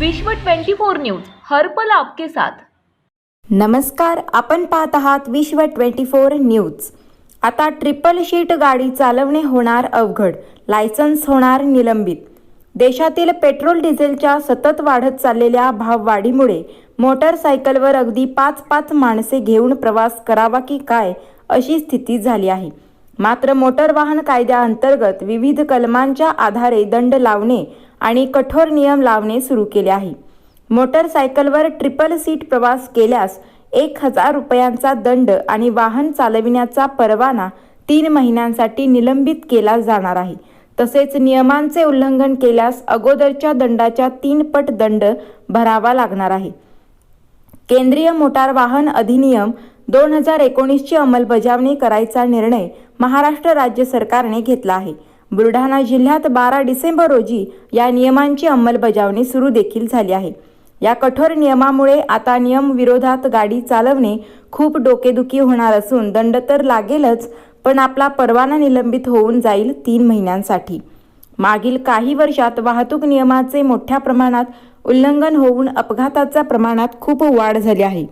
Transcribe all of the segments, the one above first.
विश्व 24 न्यूज हर्पल आपके साथ. नमस्कार आपण पाहत आहात विश्व ट्वेंटी फोर न्यूज. आता ट्रिपल शीट गाडी चालवणे होणार अवघड लायसन्स होणार निलंबित. देशातील पेट्रोल डिझेलच्या सतत वाढत चाललेल्या भाववाढीमुळे मोटरसायकलवर अगदी पाच पाच माणसे घेऊन प्रवास करावा की काय अशी स्थिती झाली आहे. मात्र मोटर वाहन कायद्याअंतर्गत विविध कलमांच्या आधारे दंड लावणे आणि कठोर नियम लावणे सुरू केले आहे. मोटरसायकलवर ट्रिपल सीट प्रवास केल्यास एक हजार रुपयांचा दंड आणि वाहन चालविण्याचा परवाना तीन महिन्यांसाठी निलंबित केला जाणार आहे. तसेच नियमांचे उल्लंघन केल्यास अगोदरच्या दंडाच्या तीन पट दंड भरावा लागणार आहे. केंद्रीय मोटार वाहन अधिनियम दोन हजार एकोणीसची अंमलबजावणी करायचा निर्णय महाराष्ट्र राज्य सरकारने घेतला आहे. बुलढाणा जिल्ह्यात बारा डिसेंबर रोजी या नियमांची अंमलबजावणी सुरू देखील झाली आहे. या कठोर नियमामुळे आता नियम विरोधात गाडी चालवणे खूप डोकेदुखी होणार असून दंड तर लागेलच पण आपला परवाना निलंबित होऊन जाईल तीन महिन्यांसाठी. मागील काही वर्षात वाहतूक नियमाचे मोठ्या प्रमाणात उल्लंघन होऊन अपघाताच्या प्रमाणात खूप वाढ झाली आहे.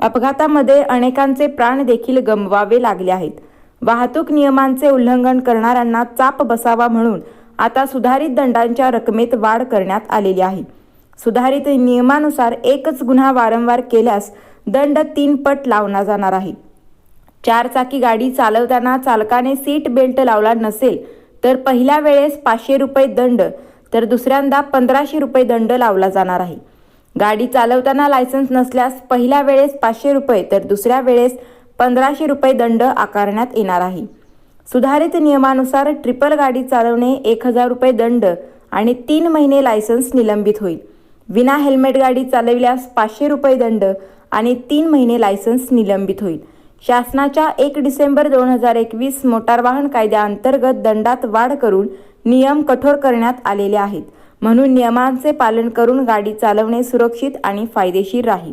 अपघातामध्ये अनेकांचे प्राण देखील गमवावे लागले आहेत. वाहतूक नियमांचे उल्लंघन करणाऱ्यांना चाप बसावा म्हणून आता सुधारित दंडांच्या रकमेत वाढ करण्यात आलेली आहे. सुधारित नियमानुसार एकच गुन्हा वारंवार केल्यास दंड तीन पट लावला जाणार आहे. चारचाकी गाडी चालवताना चालकाने सीट बेल्ट लावला नसेल तर पहिल्या वेळेस पाचशे रुपये दंड तर दुसऱ्यांदा पंधराशे रुपये दंड लावला जाणार आहे. गाडी चालवताना लायसन्स नसल्यास पहिल्या वेळेस पाचशे रुपये तर दुसऱ्या वेळेस पंधराशे रुपये दंड आकारण्यात येणार आहे. सुधारित नियमानुसार ट्रिपल गाडी चालवणे एक हजार रुपये दंड आणि तीन महिने लायसन्स निलंबित होईल. विना हेल्मेट गाडी चालविल्यास पाचशे रुपये दंड आणि तीन महिने लायसन्स निलंबित होईल. शासनाच्या एक डिसेंबर दोन हजार एकवीस मोटार वाहन कायद्याअंतर्गत दंडात वाढ करून नियम कठोर करण्यात आलेले आहेत. म्हणून नियमांचे पालन करून गाडी चालवणे सुरक्षित आणि फायदेशीर राहील.